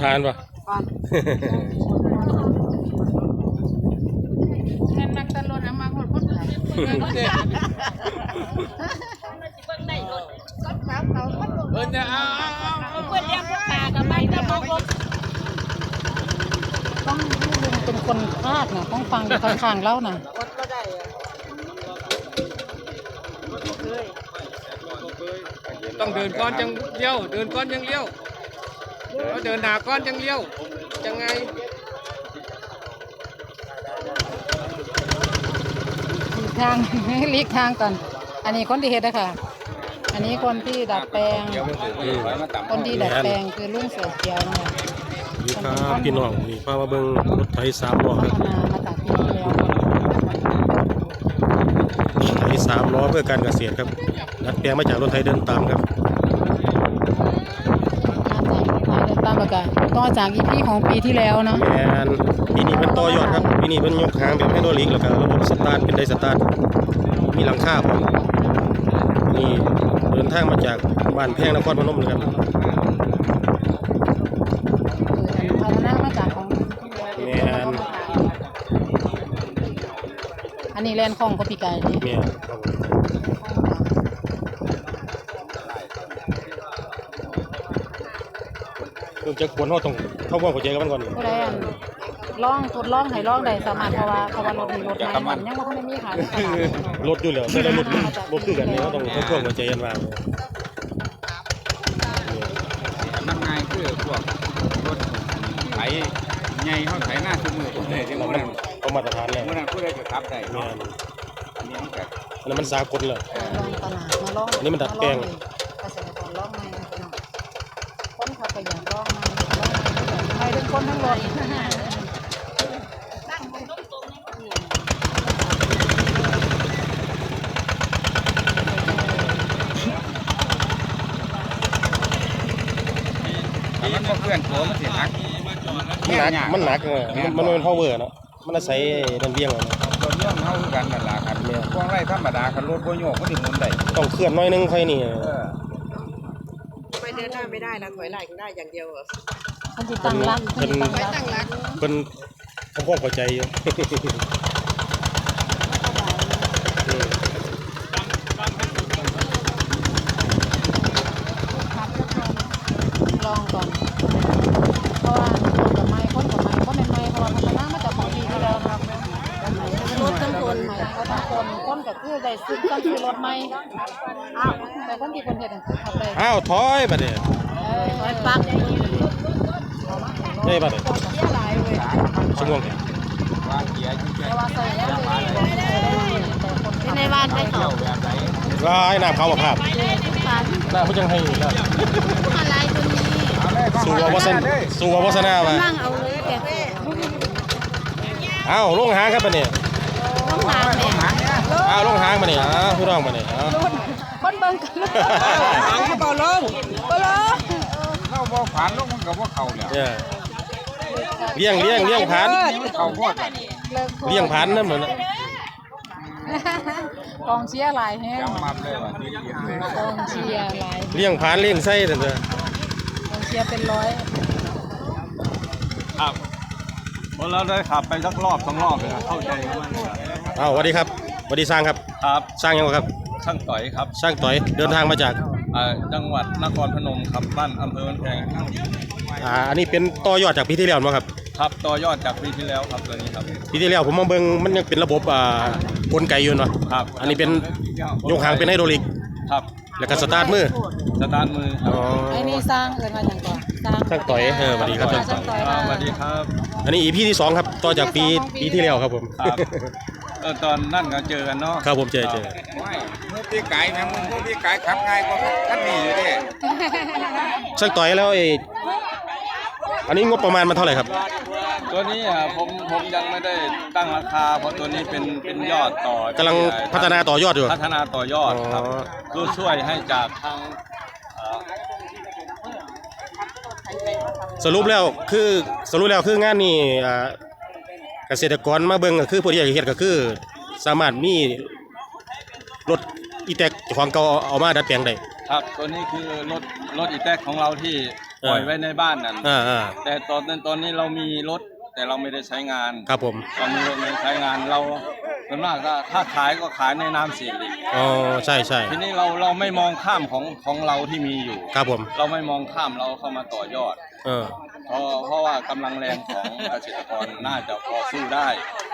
ทานปะก่อนแม่นนักตะลดเอามาหมดพุ่นเลยเออจะเอาเอาเอาเอาเพื่อนเลี้ยงพวกตากับไม่ตะบกลงต้องลุงเป็นคนพลาดนะต้องฟังอยู่ข้างๆเล่านะต้องเดินก้อนจังเลี้ยว เดินก้อนจังเลี้ยวแล้ว เดินหนาก้อนจังเลี้ยวจังไงหลีกทาง หลีกทางก่อน อันนี้คนที่เฮ็ดนะคะอันนี้คนที่ดัดแปลง คนที่ดัดแปลงคือลุงเสือเขียวนะคะนี่ครับพี่น้องนี่พามาเบิ่งรถไถสามล้อพัครับฒนามาจากปีที่แล้วรถไถสามล้อเพื่อการเกษตรครับดัดแปลงมาจากรถไถเดินตามครับ มาจา กเดินตามประกาศต่อจากอีพีของปีที่แล้วเนาะแมนปีนี้เป็นต่อยอดครับปีนี้เป็นยกหางแบบไฮดรอลิกแล้วก็ระบบสตาร์ทเป็นไดสตาร์ทมีหลังคาพร้อมนี่เดินทางมาจากบ้านแพงนครพนมเลยครับคือพัฒนามาจากของแมนอันนี้แลนของก็ปีไก่นี่แมนครับผมคือ จะควรเขาต้องเข้าความเข้าใจกับมันก่อนผู้ใดอันลองทดลองให้ลองได้สามารถเพราะว่าเพราะว่ารถมีรถใหม่มันยังบ่ทันได้มีขายในตลาดเนาะรถอยู่แล้วแต่ละรถมันรถคือกันนี่เขาต้องเข้าความเข้าใจกันว่านั่นไงคือพวกรถไถใหญ่เขาไถหน้าทุกมือผมเลยที่เราเมื่อมันนั้นเขามาตรฐานแล้วเมื่อนั้นผู้ใดจะขับได้แม่เนาะนอันนี้มันก็อันนั้นมันสากลแล้วลองตลาดมาลองอันนี้มันดัดแปลงาองเกษตรกรลองใหม่พี่น้องคนเขา ก็อยากลองใหม่ลองใหม่ให้ทั้งคนทั้งรถถ้ามันบ่เคลื่อนตัวมันสิหักมันหนักมันหนักเออมันมันเป็น power เนาะมันอาศัยนั่นเบี้ยงเอาเนาะตัวเรื่องเฮาคือกันนั่นล่ะครับพวกไรธรรมดาคันรถบ่โยกมันสิหมุนได้ต้องเคลื่อนหน้อยนึงค่อยนี่ เออ ไปเดินหน้า ไม่ได้นะถอยหลังได้อย่างเดียวเหรอมันจะตั้งรักมันจะตั้งรักตั้งรักเพิ่นเขาความเข้าใจอยู่อืมลองก่อน เพราะว่าคนกับไม้คนกับไม้คนเป็นไม้เพราะว่าพัฒนามาจากของปีที่แล้วครับรถทั้งคนใหม่เขาทั้งคนคนก็คือได้ซื้อต้องซื้อรถใหม่อ้าวแต่คนที่คนเห็นคือเขาได้อ้าวถอยบัดนี้เออ ถอยปักได้บัดนี้เสียหลาเว้ยสมงแกว่าเกียร์อยู่แค่แต่ว่าใส่แล้วเลยแต่คนในบ้านได้เที่ยวแบบไหนลายน้ำเขามาภาพน้าเพิ่นจังให้แล้วอะไรตัวนี้เอาเลยสู้ว่าวัฒนสู้ว่าวัฒนาว่านั่งเอาเลยแกอ้าวลงหางครับบัดนี้ต้องหาแม่อ้าวลงหางบัดนี้อ้าวพี่น้องบัดนี้อ้าวคนเบิ่งกันหางกระเป๋าลงก็ลงเราบ่ผ่านลงมันก็บ่เข้าแล้วเนี่ยเลี้ยงเลี้ยงเลี้ยงผ่านเข้าโพดอะเลี้ยงผ่านนั่นเหมือนกองเชียร์หลายแฮงจำมาเลยว่าดีดีเลยกองเชียร์หลายเลี้ยงผ่านเลี้ยงไส้นั่นเด้อกองเชียร์เป็นร้อยครับเพราะเราได้ขับไปสักรอบสองรอบเลยนะเข้าใจมันอ้าวสวัสดีครับสวัสดีสร้างครับ ครับ สร้างยังไงครับ ช่างต่อยครับ สร้างต่อยเดินทางมาจากอ่า จังหวัดนครพนมครับบ้านอำเภอมันแพงอ่าอันนี้เป็นต่อยอดจากปีที่แล้วมั้งครับครับต่อยอดจากปีที่แล้วครับตัวนี้ครับปีที่แล้วผมมาเบิ่งมันยังเป็นระบบอ่ากลไกอยู่เนาะครับอันนี้เป็นยกหางเป็นไฮดรอลิกครับแล้วก็สตาร์ทมือสตาร์ทมือครับอ๋อไอ้นี่สร้างเอิ้นว่าหยังก่อนสร้างสร้างต่อยเออสวัสดีครับสร้างต่อยอ่าสวัสดีครับ อันนี้อีพีที่สองครับต่อจากปีปีที่แล้วครับผมครับเออตอนนั่นก็เจอกันเนาะครับผมเจอเจอไม่เมื่อพี่ไก่แม่มึงเมื่อพี่ไก่ขับง่ายกว่าคันนี้อยู่ดิสร้างต่อยแล้วไอ้อันนี้งบประมาณมันเท่าไหร่ครับ ตัวนี้อะผมผมยังไม่ได้ตั้งราคาเพราะตัวนี้เป็นเป็นยอดต่อกำลังพัฒนาต่อยอดอยู่ พัฒนาต่อยอดครับอ๋อคือช่วยให้จากทางอ่าสรุปแล้วคือสรุปแล้วคืองานนี้อ่า เกษตรกรมาเบิ่งก็คือผู้ที่อยากเฮ็ดก็คือ สามารถมีรถอีแตกของเก่าเอามาดัดแปลงได้ ครับตัวนี้คือรถรถอีแท็กของเราที่ปล่อยไว้ในบ้านนั่นอ่าอ่าแต่ตอนนั้นตอนนี้เรามีรถแต่เราไม่ได้ใช้งานครับผมเรามีรถไม่ได้ใช้งานเรา ส่วนมากถ้าถ้าขายก็ขายในนามสิริอ๋อใช่ใช่ทีนี้เราเราไม่มองข้ามของของเราที่มีอยู่ ครับผม เราไม่มองข้ามเราเข้ามาต่อยอด เออ เพราะเพราะว่ากำลังแรงของเกษตรกรน่าจะพอสู้ได้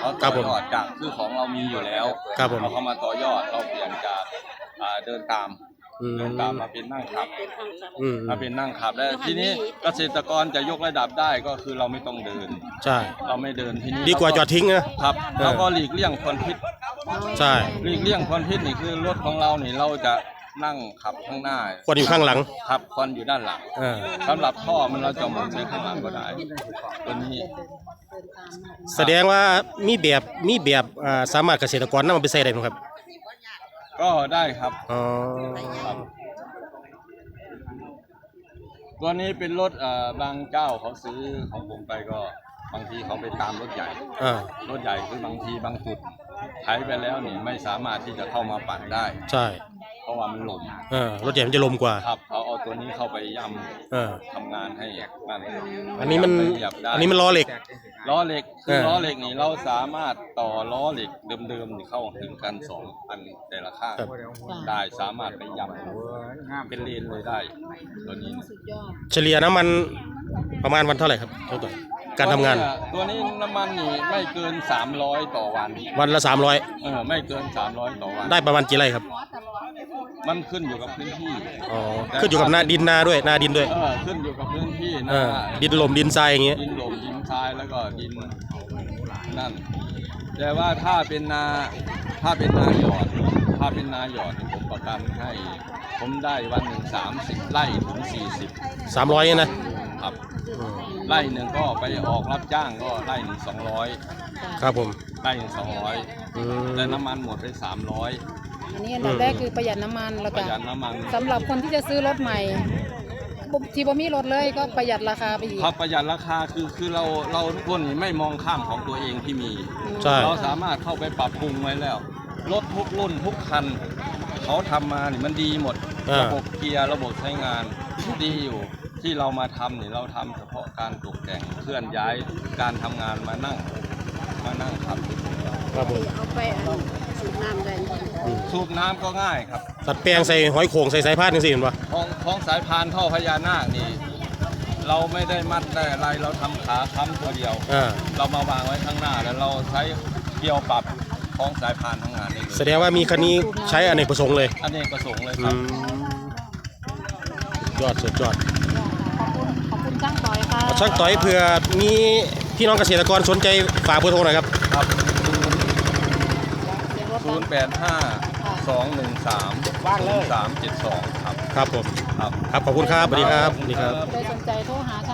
เราครัต่บผมอยอดจากคือของเรามีอยู่แล้วครับผม เราเข้ามาต่อยอดเราเปลี่ยนจากอ่าเดินตาม อืมเดินตามมาเป็นนั่งขับอืมมาเป็นนั่งขับแล้วทีนี้เกษตรกรจะยกระดับได้ก็คือเราไม่ต้องเดิน ใช่ เราไม่เดินทีนี้ดีกว่าจอดทิ้งนะ ครับเออ เราก็หลีกเลี่ยงควันพิษใช่ หลีกเลี่ยงควันพิษนี่คือรถของเรานี่เราจะนั่งขับข้างหน้าควรอยู่ข้างหลังขับควันอยู่ด้านหลังเออสำหรับท่อมันเราจะหมุนใช้ข้างหลังก็ได้ตัวนี้แสดงว่ามีแบบมีแบบอ่าสามารถเกษตรกรนำมาไปใส่ได้ไหมครับ ก็ได้ครับ อ๋อครับตัวนี้เป็นรถเอ่อบางเจ้าเขาซื้อของผมไปก็บางทีเขาไปตามรถใหญ่ อ่ารถใหญ่คือบางทีบางจุดไถไปแล้วนี่ไม่สามารถที่จะเข้ามาปั่นได้ ใช่เพราะว่ามันหล่มเออรถใหญ่มันจะลมกว่า ครับเขาเอาตัวนี้เข้าไปย่เออำทำงานให้นั่นอันนี้มันเหยียบได้อันนี้มันล้อเหล็ก ล้อเหล็กคือเออ ล้อเหล็กนี่เราสามารถต่อล้อเหล็กเดิมๆนี่เข้าถึงกันสองอันแต่ละข้างครับ ได้สามารถไปย่ำเป็นเลนเลยได้ ตัวนี้นะสุดยอดเฉลี่ยน้ำมันประมาณวันเท่าไหร่ครับเท่าไหร่ การทำงาน ตัวนี้น้ำมันนี่ไม่เกิน 300 ต่อวันวันละสามร้อยเออไม่เกิน 300 ต่อวันได้ประมาณกี่ไร่ครับ มันขึ้นอยู่กับพื้นที่อ๋อ ขึ้นอยู่กับหน้าดินนาด้วย หน้าดินด้วย เออขึ้นอยู่กับพื้นที่เอนะอดินลมดินทรายอย่างเงี้ย ดินหลมดินทรายแล้วก็ดินนั่นแต่ว่าถ้าเป็นนาถ้าเป็นนาหยอด ถ้าเป็นนาหยอดนี่ผมประกันให้ ผมได้วันหนึ่งสามสิบไร่ถึงสี่สิบสามร้อยนะ ครับอืม ไร่หนึ่งก็ไปออกรับจ้างก็ไร่หนึ่งสองร้อยครับผมไร่หนึ่งสองร้อยอืม แต่น้ำมันหมดไปสามร้อย อันนี้อันดับแรกคือประหยัดน้ำมันแล้วปก็ระหยัดน้ำมัน สำหรับคนที่จะซื้อรถใหม่บ่ที่บ่มีรถเลยก็ประหยัดราคาไปอีกครับประหยัดราคาคือคือเราเราทุกคนนี่ไม่มองข้ามของตัวเองที่มีใช่ เราสามารถเข้าไปปรับปรุงไว้แล้วรถทุกรุ่นทุกคันเขาทำมานี่มันดีหมด อ่า ระบบเกียร์ระบบใช้งานดีอยู่ ที่เรามาทำนี่เราทำเฉพาะการตกแต่งเคลื่อนย้ายการทำงานมานั่งมานั่งขับครับผมเอาไปสูบน้ำได้สูบน้ำก็ง่ายครับตัดแปลงใส่หอยโข่งใส่สายพานจังซี่เห็นปะของของสายพานท่อพญานาคนี่เราไม่ได้มัดได้อะไรเราทำขาค้ำตัวเดียว อ่าเรามาวางไว้ข้างหน้าแล้วเราใช้เกี่ยวปรับของสายพานทั้งงานได้เลแสยดงว่ามีคันนี้ใช้อเนกประสงค์เลยอันนี้ประสงค์เลยคอืรับมยอดสุดยอด ช่างต่อยค่ะช่างต่อยเผื่อมีพี่น้องเกษตรกรสนใจฝากเบอร์โทรหน่อยครับครับเสียงรถศูดันงย์แปดห้าสองหนึ่งสามสามเจ็ดสองครับ ครับผม ครับครับขอบคุณครับสวัสดีครับสวัสดีครับได้สนใจโทรหาช่าง